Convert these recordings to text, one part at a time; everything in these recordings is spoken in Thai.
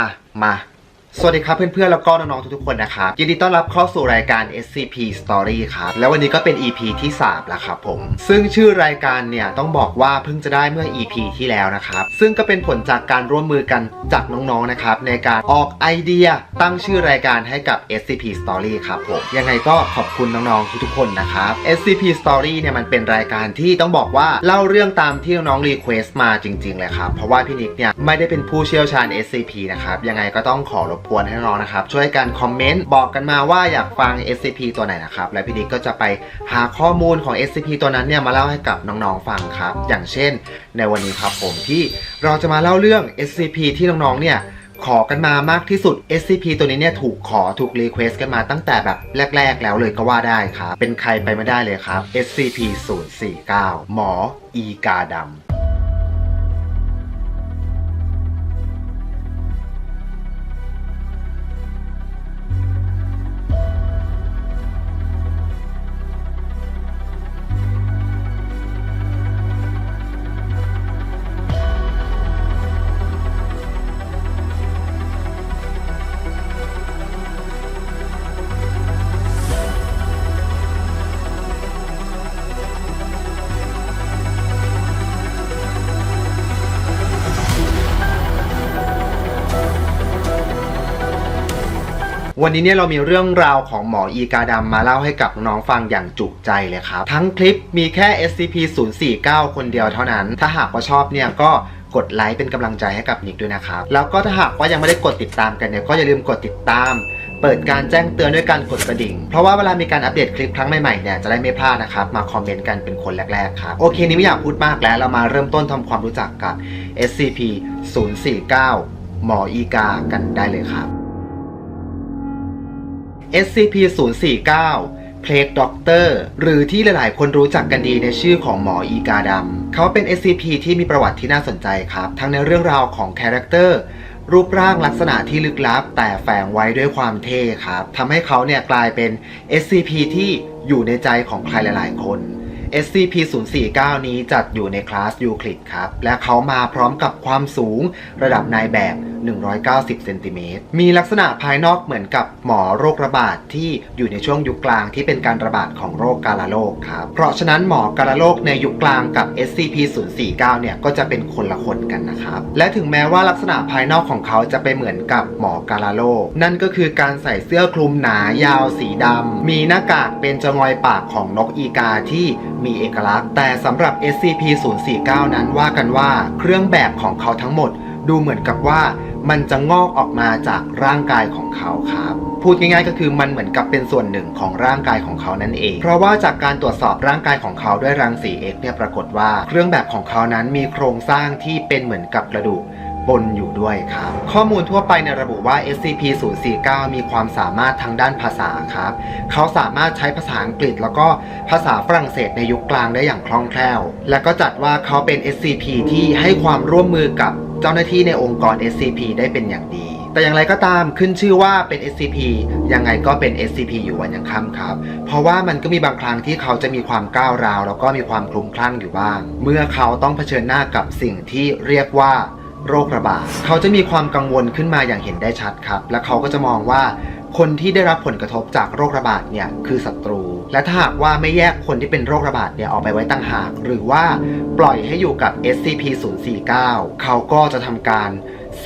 อะมา สวัสดีครับเพื่อนๆ แล้วก็น้องๆ ทุกๆ คนนะครับยินดีต้อนรับเข้าสู่รายการ SCP Story ครับแล้ววันนี้ก็เป็น EP ที่3แล้วครับผม ซึ่งชื่อรายการเนี่ยต้องบอกว่าเพิ่งจะได้เมื่อ EP ที่แล้วนะครับ ซึ่งก็เป็นผลจากการร่วมมือกันจากน้องๆ นะครับ ในการออกไอเดียตั้งชื่อรายการให้กับ SCP Story ครับผมยังไงก็ขอบคุณน้องๆ ทุกๆ คนนะครับ SCP Story เนี่ยมันเป็นรายการที่ต้องบอกว่าเล่าเรื่องตามที่น้องๆรีเควสต์มาจริงๆเลยครับเพราะว่าพี่นิกเนี่ยไม่ได้เป็นผู้เชี่ยวชาญ SCP นะครับยังไงก็ต้องขอรบกวนให้น้องนะครับ ช่วยกันคอมเมนต์บอกกันมาว่าอยากฟัง SCP ตัวไหนนะครับ และพี่นิกก็จะไปหาข้อมูลของ SCP ตัวนั้นเนี่ยมาเล่าให้กับน้องๆฟังครับ อย่างเช่น ในวันนี้ครับผมที่เราจะมาเล่าเรื่อง SCP ที่น้องๆเนี่ยขอกันมามากที่สุด SCP ตัวนี้เนี่ยถูกขอถูกรีเควสกันมาตั้งแต่แบบแรก ๆ แล้วเลยก็ว่าได้ครับ เป็นใครไปไม่ได้เลยครับ SCP 049 หมออีกาดำ วันนี้เนี่ยเรามีเรื่องราวของหมออีกาดำมาเล่าให้กับน้องฟังอย่างจุใจเลยครับ ทั้งคลิปมีแค่ SCP 049 คนเดียวเท่านั้น ถ้าหากว่าชอบเนี่ยก็กดไลค์เป็นกำลังใจให้กับนิกด้วยนะครับ แล้วก็ถ้าหากว่ายังไม่ได้กดติดตามกันเนี่ยก็อย่าลืมกดติดตาม เปิดการแจ้งเตือนด้วยการกดกระดิ่ง เพราะว่าเวลามีการอัปเดตคลิปครั้งใหม่ๆเนี่ยจะได้ไม่พลาดนะครับ มาคอมเมนต์กันเป็นคนแรกๆครับ โอเคนี้ไม่อยากพูดมากแล้วเรามาเริ่มต้นทำความรู้จักกับ SCP 049 หมออีกากันได้เลยครับ SCP-049 Plague Doctor หรือที่หลาย ๆ คนรู้จักกันดีในชื่อของหมออีกาดำเขาเป็น SCP ที่มีประวัติที่น่าสนใจครับ ทั้งในเรื่องราวของคาแรคเตอร์รูปร่างลักษณะที่ลึกลับ แต่แฝงไว้ด้วยความเท่ครับทำให้เขาเนี่ยกลายเป็น SCP ที่อยู่ในใจของใครหลาย ๆ คน SCP-049 นี้จัดอยู่ในคลาสยูคลิดครับ และเขามาพร้อมกับความสูงระดับนายแบบ 190 เซนติเมตร มีลักษณะภายนอกเหมือนกับหมอโรคระบาดที่อยู่ในช่วงยุคกลางที่เป็นการระบาดของโรคกาฬาโรคครับ เพราะฉะนั้นหมอกาฬาโรคในยุคกลางกับ SCP-049 เนี่ยก็จะเป็นคนละคนกันนะครับ และถึงแม้ว่าลักษณะภายนอกของเขาจะไปเหมือนกับหมอกาฬาโรคนั่นก็คือการใส่เสื้อคลุมหนายาวสีดำมีหน้ากากเป็นจงอยปากของนกอีกาที่มีเอกลักษณ์ แต่สำหรับ SCP-049 นั้นว่ากันว่าเครื่องแบบของเขาทั้งหมดดูเหมือนกับว่า มันจะงอกออกมาจากร่างกายของเขาครับ พูดง่ายๆ ก็คือมันเหมือนกับเป็นส่วนหนึ่งของร่างกายของเขานั่นเอง เพราะว่าจากการตรวจสอบร่างกายของเขาด้วยรังสี X เนี่ยปรากฏว่า เครื่องแบบของเขานั้นมีโครงสร้างที่เป็นเหมือนกับกระดูกบนอยู่ด้วยครับ ข้อมูลทั่วไปเนี่ยระบุว่า SCP-049 มีความสามารถทางด้านภาษาครับ เขาสามารถใช้ภาษาอังกฤษ แล้วก็ภาษาฝรั่งเศสในยุคกลางได้อย่างคล่องแคล่ว และก็จัดว่าเขาเป็น SCP ที่ให้ความร่วมมือกับ เจ้าหน้าที่ในองค์กร SCP ได้เป็นอย่างดี แต่อย่างไรก็ตามขึ้นชื่อว่าเป็น SCP ยังไงก็เป็น SCP อยู่วันยังค่ำครับ เพราะว่ามันก็มีบางครั้งที่เขาจะมีความก้าวร้าว แล้วก็มีความคลุมคลั่งอยู่บ้าง เมื่อเขาต้องเผชิญหน้ากับสิ่งที่เรียกว่าโรคระบาด เขาจะมีความกังวลขึ้นมาอย่างเห็นได้ชัดครับ และเขาก็จะมองว่าคนที่ได้รับผลกระทบจากโรคระบาดเนี่ยคือศัตรู และถ้าหากว่าไม่แยกคนที่เป็นโรคระบาดเนี่ยออกไปไว้ต่างหาก หรือว่าปล่อยให้อยู่กับ SCP-049 เขาก็จะทำการ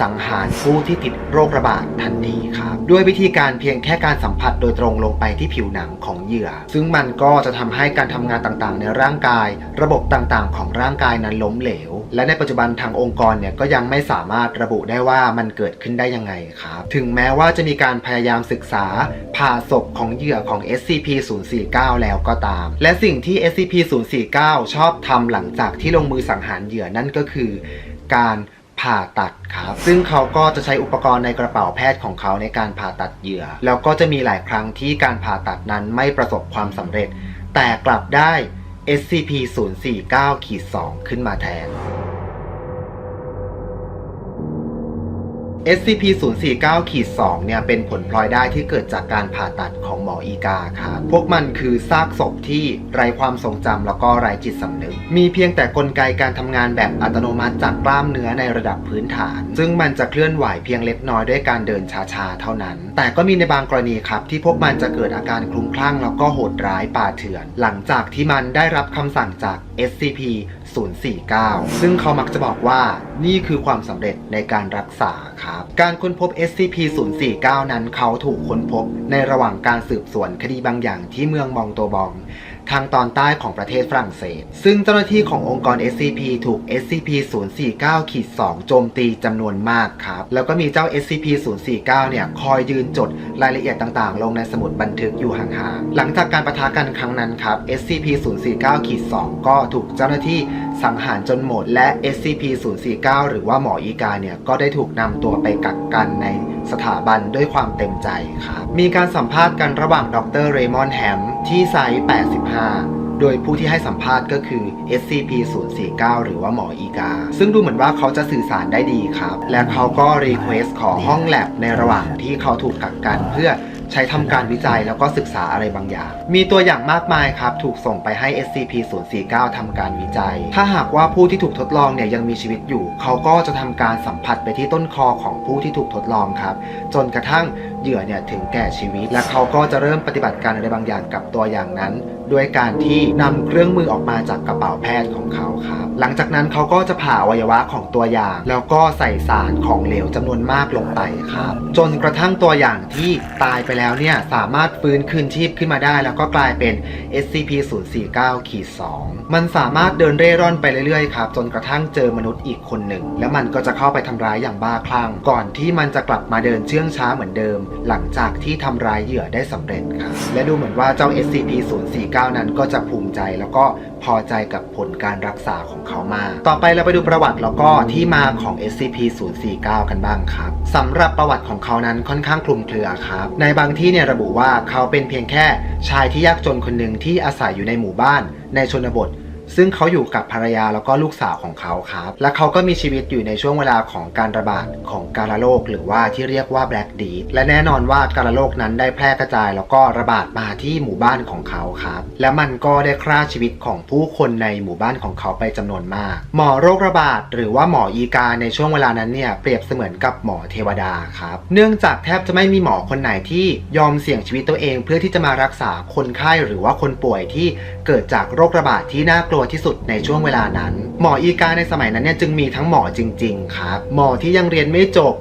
สังหารผู้ที่ติดโรคระบาดทันทีครับ ด้วยวิธีการเพียงแค่การสัมผัสโดยตรงลงไปที่ผิวหนังของเหยื่อ ซึ่งมันก็จะทำให้การทำงานต่างๆ ในร่างกาย ระบบต่างๆ ของร่างกายนั้นล้มเหลว และในปัจจุบันทางองค์กรเนี่ยก็ยังไม่สามารถระบุได้ว่ามันเกิดขึ้นได้ยังไงครับ ถึงแม้ว่าจะมีการพยายามศึกษาผ่าศพของเหยื่อของ SCP-049 แล้วก็ตาม และสิ่งที่ SCP-049 ชอบทำหลังจากที่ลงมือสังหารเหยื่อนั่นก็คือ การ ผ่าตัดครับ ซึ่งเขาก็จะใช้อุปกรณ์ในกระเป๋าแพทย์ของเขาในการผ่าตัดเหยื่อ แล้วก็จะมีหลายครั้งที่การผ่าตัดนั้นไม่ประสบความสำเร็จ แต่กลับได้ SCP-049-2 ขึ้นมาแทน SCP-049-2 เนี่ยเป็นผลพลอยได้ที่เกิดจากการผ่าตัดของหมออีกาครับพวกมันคือซากศพที่ไร้ความทรงจำแล้วก็ไร้จิตสำนึก มีเพียงแต่กลไกการทำงานแบบอัตโนมัติจากกล้ามเนื้อในระดับพื้นฐาน ซึ่งมันจะเคลื่อนไหวเพียงเล็กน้อยด้วยการเดินช้าๆ เท่านั้น แต่ก็มีในบางกรณีครับ ที่พวกมันจะเกิดอาการคลุ้มคลั่งแล้วก็โหดร้ายป่าเถื่อน หลังจากที่มันได้รับคำสั่งจาก SCP 049 ซึ่งเขามักจะบอกว่านี่คือความสำเร็จในการรักษาครับ การค้นพบ SCP 049 นั้นเขาถูกค้นพบในระหว่างการสืบสวนคดีบางอย่างที่เมืองมองโตบอง ทางตอนใต้ของประเทศฝรั่งเศส ซึ่งเจ้าหน้าที่ขององค์กร SCP ถูก SCP-049-2 โจมตีจำนวนมากครับ แล้วก็มีเจ้า SCP-049 เนี่ยคอยยืนจดรายละเอียดต่างๆ ลงในสมุดบันทึกอยู่ห่างๆ หลังจากการประทะกันครั้งนั้นครับ SCP-049-2 ก็ถูกเจ้าหน้าที่ สังหารจนหมดและ SCP-049 หรือว่าหมออีกาเนี่ย ก็ได้ถูกนำตัวไปกักกันในสถาบันด้วยความเต็มใจครับ มีการสัมภาษณ์กันระหว่างดรเรมอนแฮมที่ไซต์ 85โดยผู้ที่ให้สัมภาษณ์ก็คือ SCP-049 หรือว่าหมออีกา ซึ่งดูเหมือนว่าเขาจะสื่อสารได้ดีครับ และเขาก็รีเควสขอห้องแลบในระหว่างที่เขาถูกกักกันเพื่อ ใช้ทำการวิจัยแล้วก็ศึกษาอะไรบางอย่าง มีตัวอย่างมากมายครับ ถูกส่งไปให้ SCP-049 ทำการวิจัย ถ้าหากว่าผู้ที่ถูกทดลองเนี่ยยังมีชีวิตอยู่ เขาก็จะทำการสัมผัสไปที่ต้นคอของผู้ที่ถูกทดลองครับ จนกระทั่งเหยื่อเนี่ยถึงแก่ชีวิต และเขาก็จะเริ่มปฏิบัติการอะไรบางอย่างกับตัวอย่างนั้น ด้วยการที่นำเครื่องมือออกมาจากกระเป๋าแพทย์ของเขาครับ หลังจากนั้นเขาก็จะผ่าอวัยวะของตัวอย่าง แล้วก็ใส่สารของเหลวจำนวนมากลงไปครับ จนกระทั่งตัวอย่างที่ตายไปแล้วเนี่ยสามารถฟื้นคืนชีพขึ้นมาได้ แล้วก็กลายเป็น SCP-049-2 มันสามารถเดินเร่ร่อนไปเรื่อยๆครับจนกระทั่งเจอมนุษย์อีกคนหนึ่ง แล้วมันก็จะเข้าไปทำร้ายอย่างบ้าคลั่งก่อนที่มันจะกลับมาเดินเชื่องช้าเหมือนเดิม หลังจากที่ทำร้ายเหยื่อได้สำเร็จครับและดูเหมือนว่าเจ้า SCP-049 9 นั้นก็จะภูมิใจแล้วก็พอใจกับผลการรักษาของเขามาก ต่อไปเราไปดูประวัติแล้วก็ที่มาของ SCP-049 กันบ้างครับสำหรับประวัติของเขานั้นค่อนข้างคลุมเครือครับ ในบางที่เนี่ยระบุว่าเขาเป็นเพียงแค่ชายที่ยากจนคนหนึ่งที่อาศัยอยู่ในหมู่บ้าน ในชนบท ซึ่งเขาอยู่กับภรรยาแล้วก็ลูกสาวของเขาครับ และเขาก็มีชีวิตอยู่ในช่วงเวลาของการระบาดของการโรค หรือว่าที่เรียกว่า Black Death และแน่นอนว่าการโรคนั้นได้แพร่กระจาย แล้วก็ระบาดมาที่หมู่บ้านของเขาครับ และมันก็ได้ฆ่าชีวิตของผู้คนในหมู่บ้านของเขาไปจำนวนมาก หมอโรคระบาดหรือว่าหมออีกาในช่วงเวลานั้นเนี่ยเปรียบเสมือนกับหมอเทวดาครับ เนื่องจากแทบจะไม่มีหมอคนไหนที่ยอมเสี่ยงชีวิตตัวเอง เพื่อที่จะมารักษาคนไข้หรือว่าคนป่วยที่เกิดจากโรคระบาดที่น่ากลัวที่สุดในช่วงเวลานั้น หมออีกาในสมัยนั้นเนี่ยจึงมีทั้งหมอจริง ๆ ครับ หมอที่ยังเรียนไม่จบ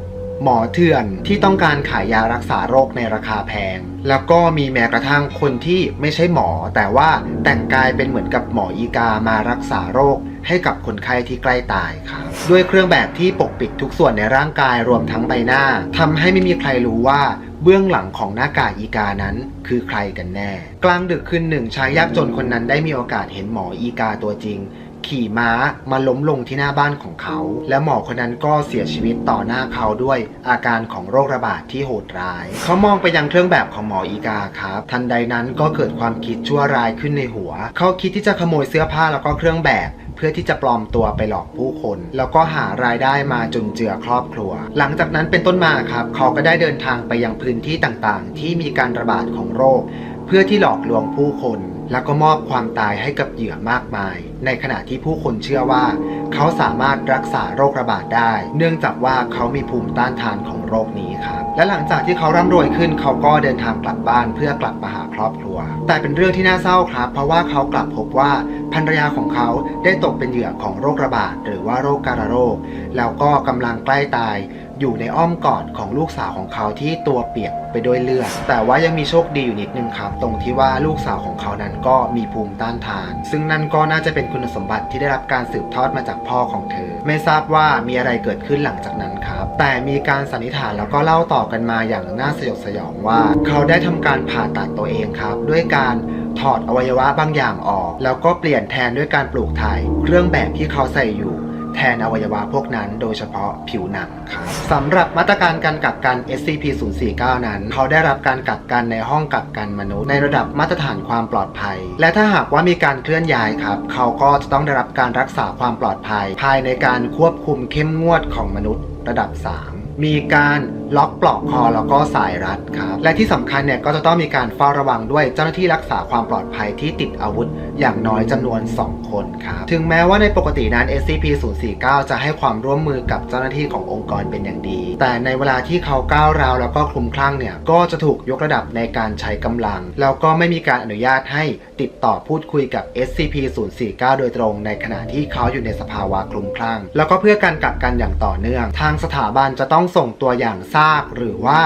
หมอเถื่อนที่ต้องการขายยารักษาโรคในราคาแพง แล้วก็มีแม้กระทั่งคนที่ไม่ใช่หมอ แต่ว่าแต่งกายเป็นเหมือนกับหมออีกามารักษาโรค ให้กับคนไข้ที่ใกล้ตายครับด้วยเครื่องแบบที่ปกปิดทุกส่วนในร่างกายรวมทั้งใบหน้าทำให้ไม่มีใครรู้ว่าเบื้องหลังของหน้ากากอีกานั้นคือใครกันแน่ กลางดึกคืนหนึ่งชายยากจนคนนั้นได้มีโอกาสเห็นหมออีกาตัวจริง ขี่ม้ามาล้มลงที่หน้าบ้านของเขา และหมอคนนั้นก็เสียชีวิตต่อหน้าเขาด้วยอาการของโรคระบาดที่โหดร้าย เขามองไปยังเครื่องแบบของหมออีกาครับ ทันใดนั้นก็เกิดความคิดชั่วร้ายขึ้นในหัว เขาคิดที่จะขโมยเสื้อผ้าแล้วก็เครื่องแบบเพื่อที่จะปลอมตัวไปหลอกผู้คน แล้วก็หารายได้มาจนเจือครอบครัว หลังจากนั้นเป็นต้นมาครับเขาก็ได้เดินทางไปยังพื้นที่ต่างๆ ที่มีการระบาดของโรค เพื่อที่หลอกลวงผู้คน แล้วก็มอบความตายให้กับเหยื่อมากมาย ในขณะที่ผู้คนเชื่อว่า เขาสามารถรักษาโรคระบาดได้ เนื่องจากว่าเขามีภูมิต้านทานของโรคนี้ครับ และหลังจากที่เขาร่ำรวยขึ้น เขาก็เดินทางกลับบ้านเพื่อกลับมาหาครอบครัว แต่เป็นเรื่องที่น่าเศร้าครับ เพราะว่าเขากลับพบว่าภรรยาของเขาได้ตกเป็นเหยื่อของโรคระบาดหรือว่าโรคการโรค แล้วก็กำลังใกล้ตาย อยู่ในอ้อมกอดของลูกสาวของเขาที่ตัวเปียกไปด้วยเลือด แต่ว่ายังมีโชคดีอยู่นิดนึงครับ ตรงที่ว่าลูกสาวของเขานั้นก็มีภูมิต้านทาน ซึ่งนั่นก็น่าจะเป็นคุณสมบัติที่ได้รับการสืบทอดมาจากพ่อของเธอ ไม่ทราบว่ามีอะไรเกิดขึ้นหลังจากนั้นครับ แต่มีการสันนิษฐานแล้วก็เล่าต่อกันมาอย่างน่าสยดสยองว่า เขาได้ทำการผ่าตัดตัวเองครับ ด้วยการถอดอวัยวะบางอย่างออก แล้วก็เปลี่ยนแทนด้วยการปลูกถ่ายเครื่องแบบที่เขาใส่อยู่ แทนอวัยวะพวกนั้นโดยเฉพาะผิวหนังครับสำหรับมาตรการการกักกัน SCP-049 นั้น เขาได้รับการกักกันในห้องกักกันมนุษย์ ในระดับมาตรฐานความปลอดภัย และถ้าหากว่ามีการเคลื่อนย้ายครับ เขาก็จะต้องได้รับการรักษาความปลอดภัย ภายในการควบคุมเข้มงวดของมนุษย์ระดับ 3 มีการล็อกปลอกคอแล้วก็สายรัดครับและที่สำคัญเนี่ยก็จะต้องมีการเฝ้าระวังด้วยเจ้าหน้าที่รักษาความปลอดภัยที่ติดอาวุธอย่างน้อยจำนวน 2 คนครับถึงแม้ว่าในปกตินั้น SCP-049 จะให้ความร่วมมือกับเจ้าหน้าที่ขององค์กรเป็นอย่างดี แต่ในเวลาที่เขาก้าวร้าวแล้วก็คลุมคลั่งเนี่ยก็จะถูกยกระดับในการใช้กำลัง แล้วก็ไม่มีการอนุญาตให้ ติดต่อพูดคุยกับ SCP-049 โดยตรงในขณะที่เขาอยู่ในสภาวะคลุมคลั่ง แล้วก็เพื่อการกักกันอย่างต่อเนื่อง ทางสถาบันจะต้องส่งตัวอย่างซากหรือว่า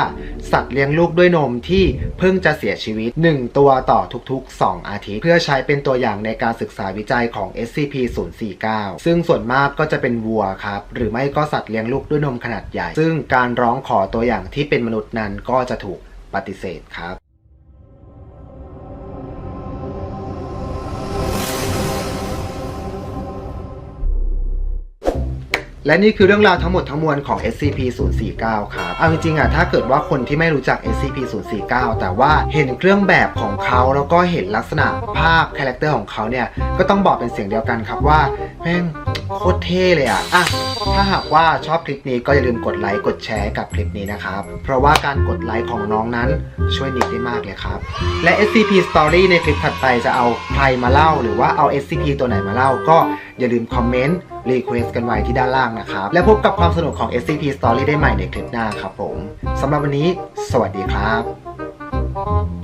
สัตว์เลี้ยงลูกด้วยนมที่เพิ่งจะเสียชีวิต 1 ตัวต่อทุกๆ 2 อาทิตย์ เพื่อใช้เป็นตัวอย่างในการศึกษาวิจัยของ SCP-049 ซึ่งส่วนมากก็จะเป็นวัวครับ หรือไม่ก็สัตว์เลี้ยงลูกด้วยนมขนาดใหญ่ ซึ่งการร้องขอตัวอย่างที่เป็นมนุษย์นั้นก็จะถูกปฏิเสธครับ และนี่คือเรื่องราวทั้งหมดทั้งมวลของ SCP-049 ครับ เอาจริงๆอะถ้าเกิดว่าคนที่ไม่รู้จัก SCP-049 แต่ว่าเห็นเครื่องแบบของเขาแล้วก็เห็นลักษณะภาพคาแรคเตอร์ของเขาเนี่ย ก็ต้องบอกเป็นเสียงเดียวกันครับว่าแม่ง โคตรเท่เลยอะอะ ถ้าหากว่าชอบคลิปนี้ก็อย่าลืมกดไลค์กดแชร์กับคลิปนี้นะครับ เพราะว่าการกดไลค์ของน้องนั้นช่วยนิดได้มากเลยครับ และ SCP Story ในคลิปถัดไปจะเอาใครมาเล่า หรือว่าเอา SCP ตัวไหนมาเล่า ก็อย่าลืมคอมเมนต์รีเควสกันไว้ที่ด้านล่างนะครับ และพบกับความสนุกของ SCP Story ได้ใหม่ในคลิปหน้าครับผมสำหรับวันนี้ สวัสดีครับ